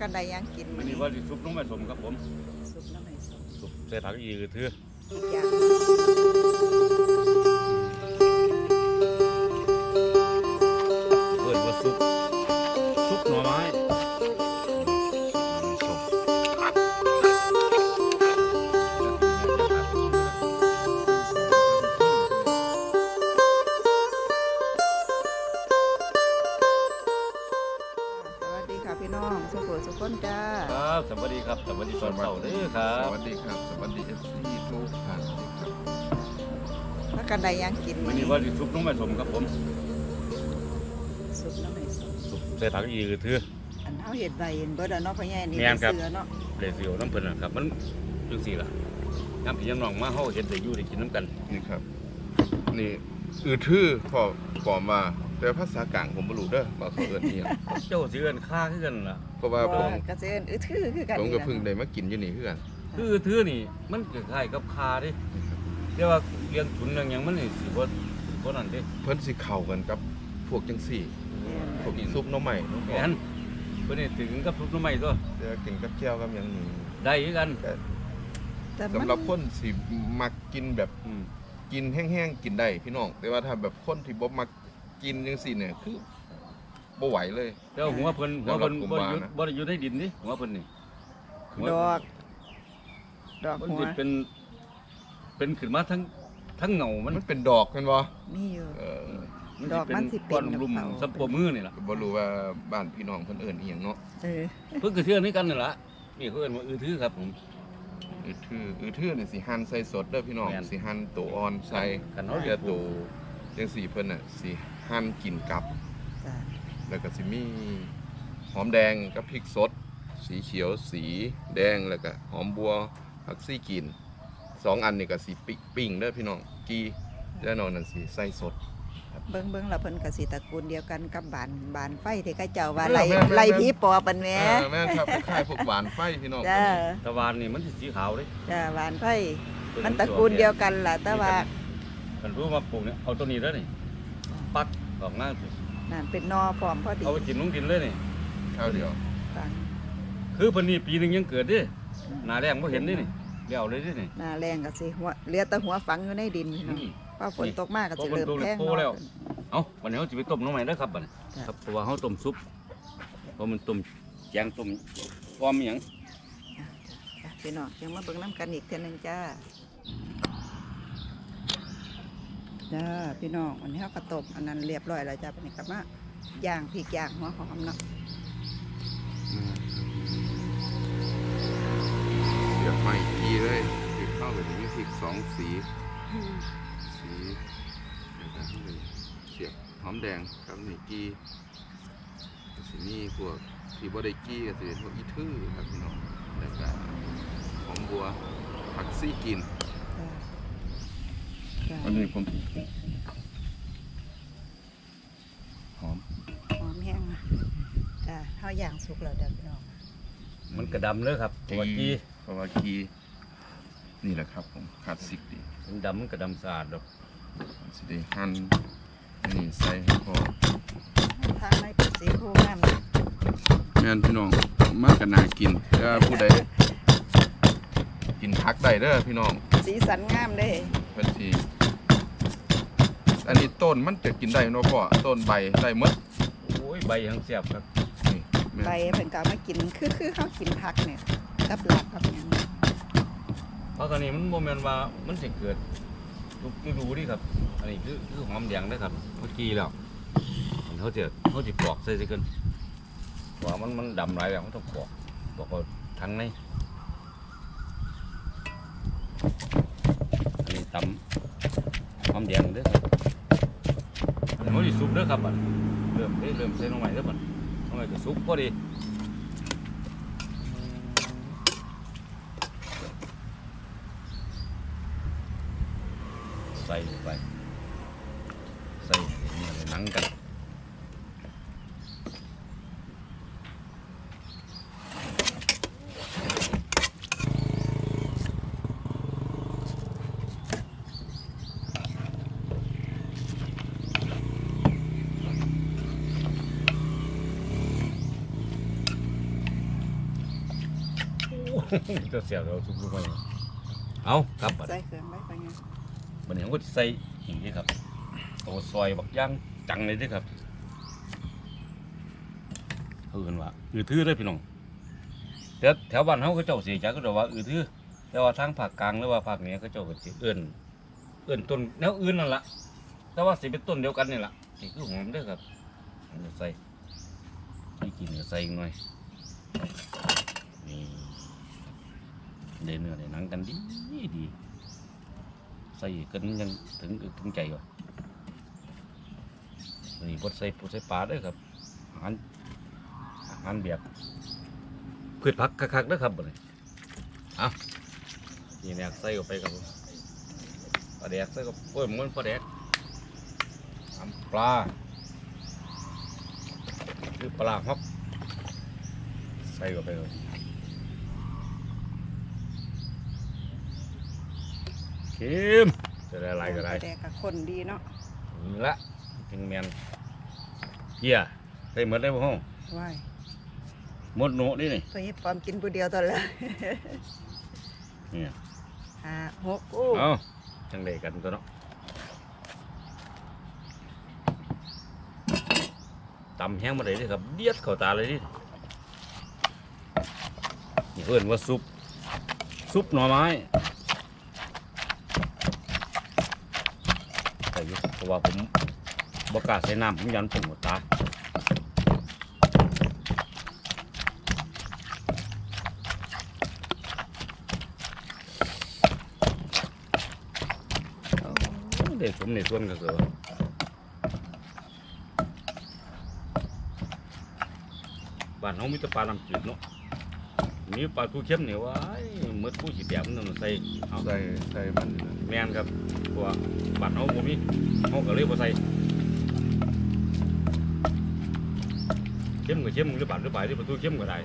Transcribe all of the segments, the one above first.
กันได้หยังกินอัมื้นอนี้นี้ว่าสิซุปน้องแม่สมครับผมซุปน้ำไหมส้มซุปใส่ผักอีกถืออีกอย่าง ดีครับ สวัสดีเอฟซีทุกท่านครับพากันได้หยังกินอัมื้นอนี้นี้ว่าสิซุปน้องแม่สมครับผมซุปน้ำไหมส้มซุปใส่ผักอีกถือ อันเฮาเฮ็ดไว้เห็นเบิดอะเนาะพ่อใหญ่นี่แม่นครับ เสือเนาะเดี๋ยวสิเอาน้ำเพิ่นนะครับ มันจังซี่ล่ะน้ำพี่น้องมาเฮาเฮ็ดได้อยู่ได้กินน้ำกัน นี่ครับ นี่อือทื่อพอปลอมมาแต่ภาษากลางผมไม่รู้เด้อว่าเขาเอิ้นอีหยังเจ้าสิเอิ้นค่าคือกันล่ะเพราะว่าผมกระเซ็นอื้อถือคือกันผมนี่ก็ล่ะเพิ่งได้มากินอยู่นี่คือกัน คือถือนี่ มันคล้ายๆกับคาเดิเรียกว่าเลี้ยงถุนเลี้ยงหยังมันนี่สิบ่สิบ่นั่นเด้เพิ่นสิเข้ากันกับพวกจังซี่พวกซุปหน้ำใหม่แม่นเพิ่นนี่ถึงกับทุบน้ำใหม่ตัวเดี๋ยวกินกับแก้วกับหยังนี่ได้คือกันแต่แต่มันสำหรับคนสิมักกินแบบอืมกินแห้งๆกินได้พี่น้องแต่ว่าถ้าแบบคนที่บ่มักกินจังซี่เนี่ยคือบ่ไหวเลยแต่ว่าหัวเพิ่นหัวเพิ่นสำหรับผมบ่ได้ว่าอยู่นะบ่ได้อยู่ในดินนี่หัวเพิ่นนี่หัวดอก ดอกมันหัว สิเป็น เป็นขึ้นมาทั้งทั้งเงามันมันเป็นดอกแม่นบ่มีอยู่ เออดอกมันสิเป็นก้อนลุ่มกระเป๋า สับปะมือนี่ล่ะก็บ่รู้ว่าบ้านพี่น้องเพิ่นเอิ้นอีหยังเนาะเออ เพิ่นก็เชื่อนี่กันนี่ล่ะนี่เขาเอิ้นว่าอือถือครับผม อือทื่ออือทื่อนี่สิหั่นใส่สดเด้อพี่น้องแม่น สิหั่นตัวอ่อนใส่กันเนาะเนาะเดี๋ยวตัวจังสี่เพิ่นน่ะสิหั่นกินกับ จ้าแล้วก็สิมีหอมแดงกับพริกสด สีเขียวสีแดงแล้วก็หอมบัว ผักซี่กินสองอันนี่ก็สิปิ้งปิ้งเด้อพี่น้องกีแล้วนอกนั้นสิใส่สดเบิ่งเบิ่งแล้วเพิ่นก็สิตระกูลเดียวกันกับบานบานไฟที่เขาเจ้าว่าเออไล่แม่นแม่นไล่แม่นผีปอบปันแหมเออแม่นครับคล้ายๆพวกหวานไฟพี่น้องจ้าตะวันนี่มันสิสีขาวเด้จ้าบานไฟมันตระกูลเดียวกันล่ะแต่ว่ากันรู้ว่าปลูกเนี่ยเอาตัวนี้แล้วนี่ปักออกหน้าสินั่นเป็นนอพร้อมพอดีเอาไปกินลงดินเลยนี่ข้าวเดียวฟังคือเพิ่นนี่ปีหนึงยังเกิดเดิ หน้าแรงบ่เห็นเดินี่เลี้ยวเลยเดินี่หน้าแรงก็สิหัวเหลือแต่หัวฝังอยู่ในดินพี่น้องพอฝนตกมากก็สิเริ่มแพงพอฝนตกเลยโตแล้วเนาะ เอาวันนี้เราจะไปต้มน้องใหม่ได้อครับบัดนี้จ้ะ ครับเพราะว่าเขาต้มซุปเพราะมันต้มแกงต้มพร้อมอหย่างจ้ะพี่น้องยังมาเบิ่งน้ำกันอีกเท่านึงจ้าจ้าพี่น้องวันนี้เขาก็ต้มอันนั้นเรียบร้อยแล้วจ้าวันนี้ก็มาย่างพริกย่างหัวหอมเนาะ เสียบไม้กีเลยพริกข้าวก็จะมีพริกสองสี สีแล้วก็ข้างในเสียบหอมแดงกับนี่กีก็สิมีพวกที่บ่ได้กีก็สิเป็นพวกอีทื่อครับพี่น้องแล้วก็หอมบัวผักซี่กินจ้าอันนี้ผมหอมหอมแห้งนะจ้าเขาย่างสุกแล้วเด้อพี่น้องมันกระดำเลยครับเพราะว่าจี เพราะว่ากีนี่แหละครับผมขาดสิกดีมันดำมันกระดำสะอาดดอกสิได้หั่นอันนี่ใส่ให้พอทางในเป็นสีผู้งามนะแม่นพี่น้องมากกันนากินถ้าผู้ใดกินผักได้เด้อพี่น้องสีสันงามเด้เพิ่นสิอันนี้ต้นมันจะกินได้เนาะพ่อต้นใบได้หมดโอ้ยใบยังเสียบครับนี่แม่น ใบเพิ่นก็เอามากินคือคือเขากินผักเนี่ย กับลาบกับหยังเพราะตอนนี้มันโมเมนว่ามันจะเกิดทุกฤดูนี่ครับ อันนี้คือคือหอมแดงนะครับ เมื่อกี้แล้วมันเขาจะเขาจะปอกใส่สิกันว่ามันมันดำหลายแบบมันต้องปอกปอกทั้งในอันนี้ตำหอมแดงเด้อครับอันนี้เขาจะสุกเด้อครับบัดเริ่มเด้อเริ่มใส่ลงใหม่เด้อบัดลงใหม่ก็สุกพอดี ใส่ลงไปใส่เนี่ยหนังกันจะเบบัดใส่เครื่องไว้ไปไงบัดนี้ผมก็สิใส่อีกนี่ครับโอ้ซอยบักย่างจังเลยด้อครับเขาเอินว่าอือทื่อเด้อพี่น้องแต่แถวบ้านเฮาเขาเจ้าสิจักก็ว่าอือทื่อแต่ว่าทางภาคกลางหรือว่าภาคเหนือเขาเจ้าก็สิเอิ้นเอิ้นต้นแนวอื่นนั่นละแต่ว่าสิเป็นต้นเดียวกันนี่ละนี่คือหอมด้อครับผมจะใส่ให้กินก็ใส่อีกหน่อยนี่ได้เนื้อได้หนังกันดีดี ใส่กันยังถึงถึงใจก่อนนี่บดใส่ปูใส่ปลาด้วยครับอาหารอาหารแบบพืชผักคักๆด้อครับบ่นี่เอานี่แนกใส่ออกไปครับปลาแดกใส่กับโอ้ยมันปลาแดกน้ำปลาคือปลาฮอกใส่ออกไปครับ เค็มจะได้อะไรก็ได้แต่กับคนดีเนาะนี่ละถึงแมนเยี่ยได้หมดได้บ่ห้องว้ายหมดโหนนี่นี่เพื่อให้ปอมกินผู้เดียวตอนละเนี่ยห้าหกอู้เอาจังได้กันตัวเนาะตำแห้งมาเลยเด้อครับเดียดเข้าตาเลยดินี่เพื่อนว่าซุปซุปหน่อไม้ใส่อยู่เพ ราะว่าผมบกล้าใส่น้ำผมยันผมหมดตาเด็กผมในส่วนก็คือบ้านเขามีแต่ปลาน้ำจืดเนาะ มีปลาทูเข้มเนี่ยว่าเมื่อผู้สิแบบมันต้องใส่เอาใส่ใส่มันแมนครับเพราะว่าบ้านเขาบ่มีเขาก็เลยบ่ใส่เข้มก็เข้มหรือบาดหรือปลายหรือปลาทูเข้มก็ได้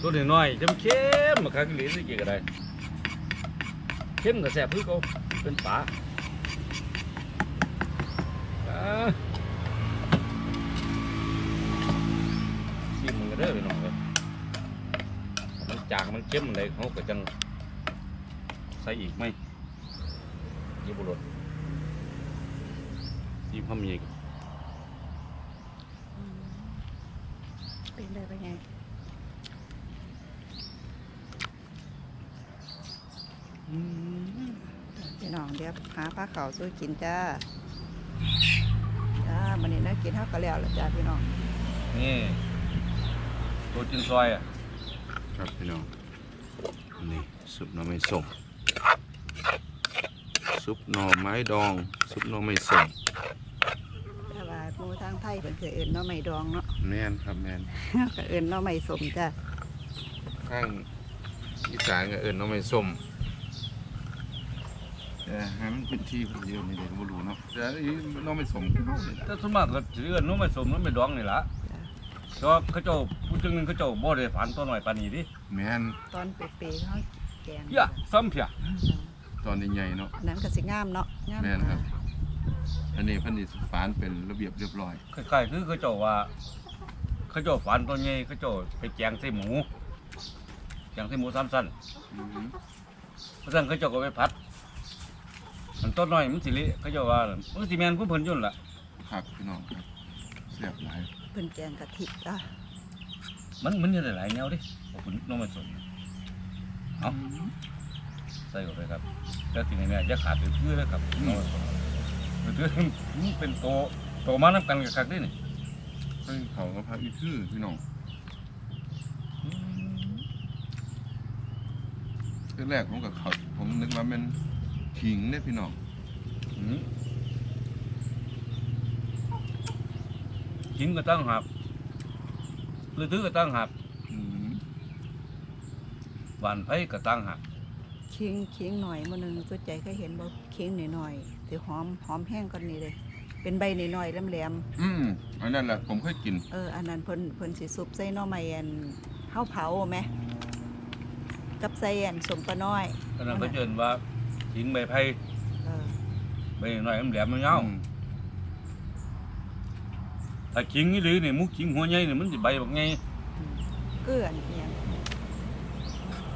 ตัวน้อยๆเข้มเข้มมาคักอีหลีสิกี่ก็ได้เข้มก็แซ่บคือเขาเป็นปลาอ่าชิมมันก็เด้อพี่น้องเลย จางมันเข้มอะไรเขาก็จังใส่อีกไหมยี่บุรดชิมข้าวมีอีกเป็นได้ไปไงพี่น้องเดี๋ยวหาผ้าขาวสู้กินจ้าจ้ามันนี้น่ากินเท่ากันแล้วล่ะจ้าพี่น้องนี่ตัวจินซอยอะ ครับพี่น้องนี่ซุปหน่อไม้ส้มซุปหน่อไม้ดองซุปหน่อไม้ส้มแต่ว่าหมูทางไทยเป็นเคยเอื่นหน้อไม่ดองเนาะแมนครับแมนก็เอื่นหน้อไม่สมจ้าข้างอีสานก็เอิ้นหน่อไม้ส้มแต่หามันเป็นที่ผมเดียวนี่เด็กบ่รู้เนาะแต่อันนี้หน่อไม้ส้มคือเฮานี่ล่ะแต่สวนมากก็ถือกันนู้นไม่สมนู้นไม่ดองนี่ละก็เขาเจ้า ผู้จึงหนึงเขาเจ้าบ่ได้ฝันตัวหน่อยปานนี้ดิแมนตอนเปรี้ๆเขาแกงเหี้ยซ้ำเพียตอนใหญ่ๆเนาะ อันนั้นก็สิงามเนาะงามแม่นครับ อันนี้เพันธุ์ฝานเป็นระเบียบเรียบร้อย คล้ายๆคือเขาเจ้าว่าเขาเจ้าฝันตัวใหญ่เขาเจ้าไปแกงใส่หมูแกงใส่หมูสามสั้นอือหือเพราะฉะนั้นเขาเจ้าก็ไปพัด มันต้นน้อยมันสิเละเขาเจ้าว่ามันสิแมนผู้เพิ่นอยุ่นนล่ะ ครับพี่น้องครับเสียบหลาย เพิ่นแกงกะทิจ้า มันมันอยู่หลายๆแนวดิเอาคุณน้องมาสมเอาใส่เข้าไปครับแล้วทีนี้เนี่ยจะขาดหรือเพื่อแล้วครับน้องมาสมหรือเพื่อมันเป็นโตโตมาน้ำกันกับคักดินี่เฮ้ยเขาก็พักอีกคือพี่น้องคือแรกผมกับเขาผมนึกว่าเป็นขิงเนี่ยพี่น้องอืมกินก็ตั้งหัก หรือถือก็ตั้งหักอืมหวานไผ่ก็ตั้งหักคิงคิงหน่อยมื้อหนึงตัวใจเคยเห็นบ่คิงหน่อยๆสิหอมหอมแห้งกว่านี้เลย เป็นใบหน่อยๆแหลมอืมอันนั้นแหละผมเคยกินๆเอออันนั้นเพิ่นเพิ่นสิซุปใส่หน่อไม้อันเฮาเผาแหมกับใส่อันสมปะน้อยตอนนั้นเขาเจินว่าทิ้งใบไผ่เออใบหน่อยมันแหลมมันเงาอืม ถ้าขิงนี่หรือนี่มุกขิงหัวใหญ่นี่มันสิใบบักไงเกลืออันเอียง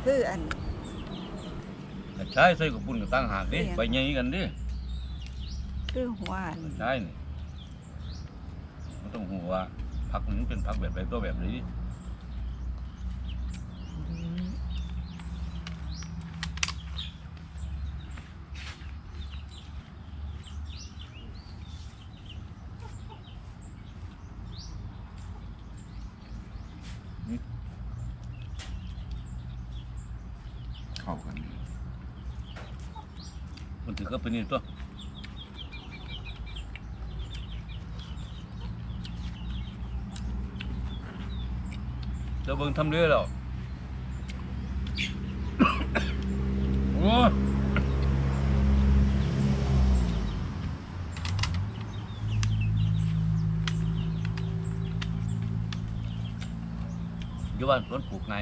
เคคืออันกระชายใส่กับปุ่นกับตั้งหากดิเนี่ยไปใหญ่กันดิคือหัวอันกระชายนี่มันต้องหัวว่าผักมันเป็นผักแบบใดตัวแบบนี้ เข้ากันดี มัน ถือก็เป็นนี่ตัวจะเบิ่งทำเรื่อยแล้วโอ้ยอยู่บ้านสวนปลูกไง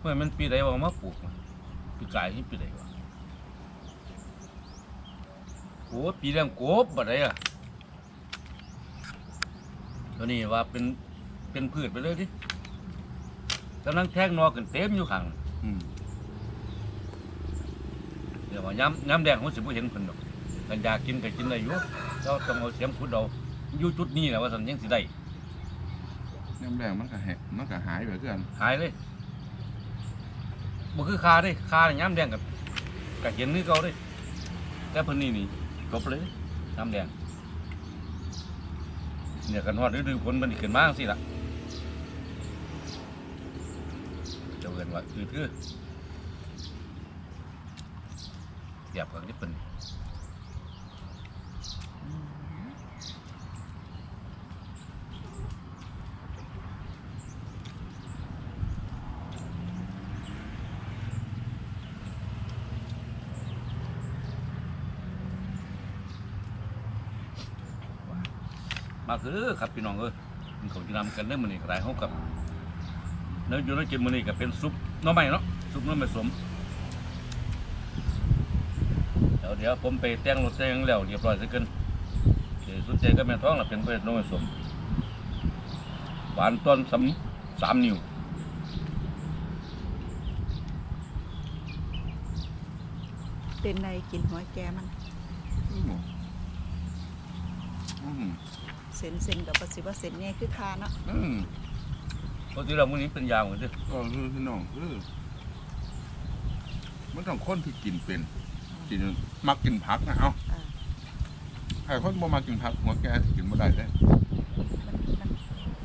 เมื่อมันปีใดว่ามาปลูกมา ปีกายที่ปีใดวะโอ้ปีแรงกบบัดไดอะตัวนี้ว่าเป็นเป็นพืชไปเลยดิกำลังแทงนอขึ้นเต็มอยู่ข้างอืมเดี๋ยวว่าย้ำย้ำแดงผมสิบ่เห็นเพิ่นดอกกันอยากกินก็กินได้อยู่เจ้าต้องเอาเสียมขุดเอาอยู่จุดนี้แหละว่าสันยังสิได้น้ำแดงมันก็แหะมันก็หายไปเพื่อนหายเลย บ่คือคาเด้คาเนี่ยย้ำแดงกับกับเห็นนี่เขาเด้แต่เพิ่นนี่นี่จบเลยน้ำแดงเนี่ยกันฮอดฤดูฝนมันสิขึ้นมากสิล่ะเจ้าเอินว่าคือคือเสียบกับที่เป็น มาคือครับพี่น้องเอ้ยมันเขาจะนำกันได้อมันนี่กระไรเขากับเนื้ออยู่ในกินมันนี่ก็เป็นซุปหน้อไม้เนาะซุปหน้อไม้สมเดี๋ยวเดี๋ยวผมไปแต่งรถแต่งแล้วเรียบร้อยซะเกินเดี๋ยวสุดใจก็แม่ท้องละเป็นเป็นหน้อไม้สมหวานต้นสามสามนิ้วเป็นในกินหัวแกมัน อืมอืม เส้นเส้นกับปสิว่าเส้นเนี่ยคือคาเนาะอืมปกติเรามื้อนี้เป็นยาวเหมือนเดิมก็คือพี่น้องคือมันต้องคนที่กินเป็นกินมักกินผักนะเอาอ่าใครคนบ่มากินผักหัวแกสิกินบ่ได้เลยมันมัน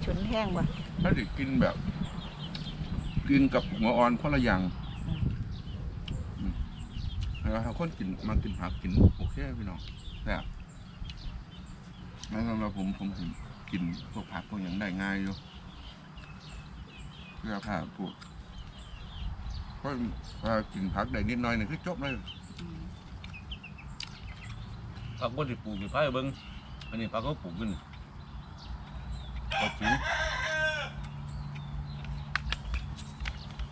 ฉุนแห้งบ่ถ้าสิกินแบบ กินกับหัวอ่อนคนละอย่างอืมแล้วถ้าคนกินมากินผักกินโอเคพี่น้องแต่ แล้วสำหรับผมผมผมกินพวกผักพวกอย่างได้ง่ายอยู่เพื่อผ่าพวกเพราะว่ากินผักได้นิดหน่อยนี่คือจบเลยผักบ่ได้ปลูกอยู่ภายเบิ่งอันนี้ผักเขาปลูกขึ้นก็จริง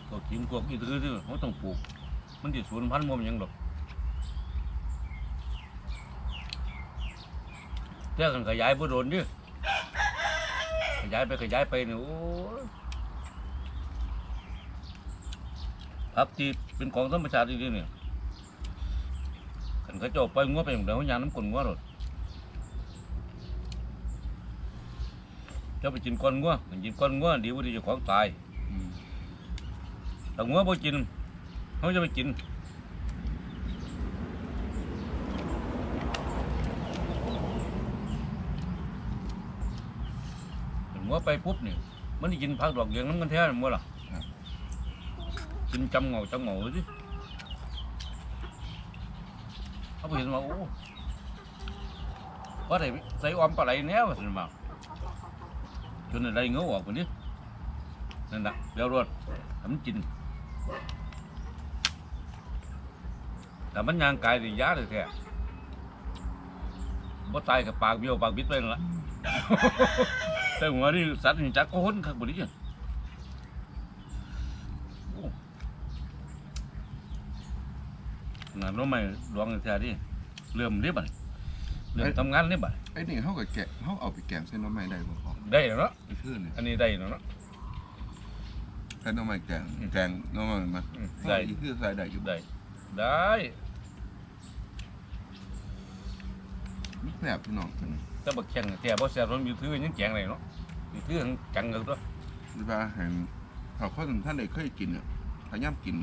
ก็จริงพวกอีตือที่เขาต้องปลูก มันสิสูญพันธุ์มันยังดอก แต่กันขยายบ่โดนดิขยายไปขยายไปนี่โอ้ยผักที่เป็นของธรรมชาติดีๆเนี่ยขันเขาเจาไปงัวไปอย่างเดียวยางน้ำกลนงัวหรดจ้าไปกินก้อนงัวกินก้อนงัวเดียวดีจะของตายแต่งัวบ่กินเขาจะไปกิน ขันงัวไปปุ๊บนี่มันได้กินผักดอกเหลืองน้ำกันแท้มั่วล่ะกินจำเงาจำเงาสิเขาไปเห็นว่าโอ้ว่าได้ใส่ออมปลาไหลแน่ว่าสิมาจนอะไรเงาออกคนนี้นั่นแหละเดี๋ยวรถทำกินแต่มันยางกายดียาเลยแท้บ่ตายกับปากเบี้ยวปากบิดไปนั่นละ แต่หัวนี่สัตว์นี่จักโคนคักบ่ดีโอ้น่ะน้องใหม่ดวงแท้ดิเริ่มเรียบบัดเริ่มทำงานเรียบบัดไอ้นี่เขาก็แกะเขาเอาไปแกงเส้นน้ำไม้ได้บ่พอได้แล้วเนาะไอ้ชื่อเนี่ยอันนี้ได้แล้วเนาะใส่น้ำมันแกงแกงน้ำมันมาอืมได้อีกคือใส่ได้อยู่ได้ได้มิแสบพี่น้องอืม แต่บักแข็งแต่บ่แซ่บมันอยู่ถือยังแกงเลยเนาะอยู่ถือทั้งจังเลยตัวเวลาเห็นเขาเขาท่านใดเคยกินเนี่ยพยายามกิน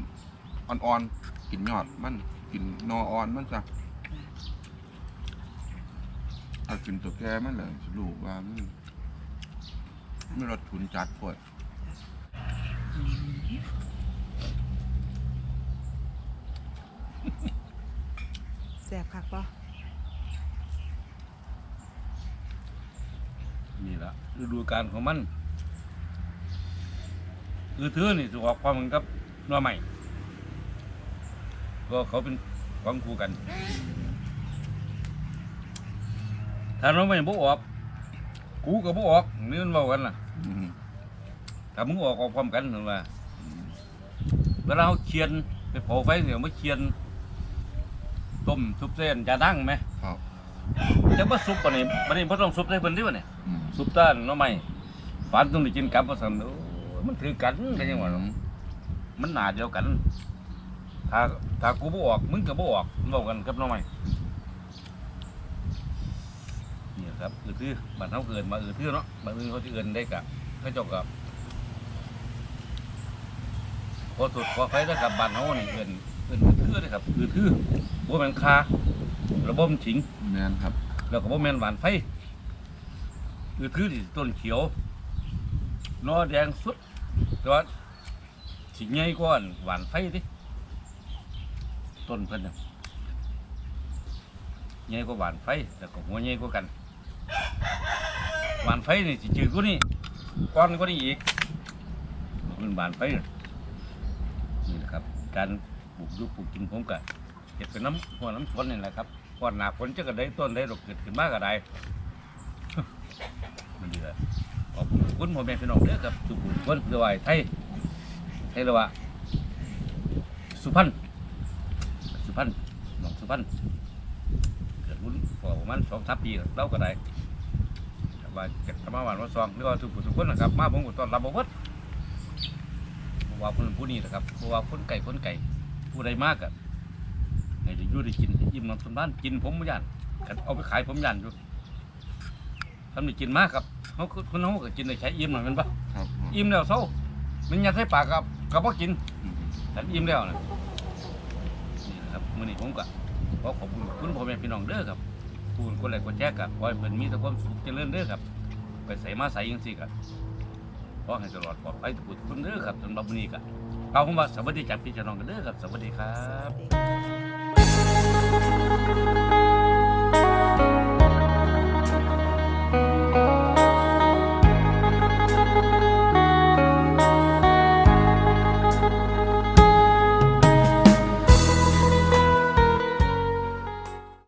อ่อนๆกินยอดมันกินนออ่อนมันจ้ะถ้ากินตัวแก่มันเลยรู้ว่ามันไม่รสทุนจัดปวดแซ่บคักบ่นี่ ละฤดูกาลของมันคือถือนี่สิออกความเหมือนกับน้อใหม่ก็เขาเป็นของคู่กันถ้าน้อใหม่บ่ออก กูก็บ่ออกนี่มันเว้ากันล่ะถ้ามึงออกออกพร้อมกันนั่นว่าเวลาเขาเคียนไปเผาไฟเนี่ยมาเคียนต้มซุปเส้นจะดั้งไหมครับ จะว่าซุปปะนี่บัดนี้บ่ต้องซุปได้เพิ่นดิวะเนี่ยอืมซุปต้านหน้อไม้ฝันต้องได้กินกับว่าซั่นโอ้ยมันถือกันกันยังว่าเนาะมันหนาเดียวกัน ถ้าถ้ากูบ่ออกมึงก็บ่ออกมันเว้ากันกับหน้อไม้นี่ครับอือทื่อบ้านเฮาเกินมาอือทื่อเนาะบ้านอื่นเขาสิเอิ้นได้กะเขาเจ้าก็ขอโทษขออภัยนะครับบ้านเฮานี่เอิ้นเอิ้นอือทื่อเด้อครับอือทื่อบ่แม่นคา ระบบถิงแมนครับ แล้วก็บ่แม่นหวานไฟคือคือที่ต้นเขียวนอแดงสุดแต่ว่าสิใหญ่กว่าหวานไฟดิต้นเพิ่นน่ะใหญ่กว่าหวานไฟแล้วก็หัวใหญ่กว่ากัน หวานไฟนี่สิจืดกว่านี้ก้อนกว่านี้อีกมันหวานไฟน่ะนี่แหละครับ การปลูกอยุปลูกกินผมก็เก็บเป็นน้ำหัวน้ำฝนนี่แหละครับ ก่อนหนาฝนจะก็ได้ต้นได้ดอกเกิดขึ้นมากก็ได้มันดีเลยขอบคุณพ่อแม่พี่น้องเด้อครับทุกคนคนเรือว่าไทยไทยเรือว่าสุพรรณสุพรรณน้องสุพรรณเกิดรุ่นพอประมาณสองสามปีแล้วเราก็ได้ว่าเก็บธรรมะหวานมาซองเรียกว่าทุกคนทุกคนนะครับ มาผมก็ต้อนรับบ่เบิดว่าคนนั้นผู้นี้นะครับว่าคนไก่คนไก่ผู้ใดมากอะ อยู่ได้กินให้อิ่มน้ำสำราญกินผมบ่ย่านกันเอาไปขายผมย่านอยู่ทำได้กินมากครับเขาคือคนเขาก็กินได้ใช้อิ่มหน่อยแมันปะครับอิ่มแล้วเศร้ามันยัดใส่ปากกับกับบ่กินอืมแต่อิ่มแล้วนะนี่แหละครับมื้อนี้ผมก็ขอขอบคุณคุณพ่อแม่พี่น้องเด้อครับผู้คนแรกคนแจกกับขอให้เพิ่นมีแต่ความสุขเจริญเด้อครับ ไปใส่มาใส่จังซี่ก็ขอให้ตลอดปลอดภัยทุกผู้ทุกคนเด้อครับสำหรับมื้อนี้ก็เอาผมว่าสวัสดีจากพี่น้องกันเด้อครับ สวัสดีครับ Thank you.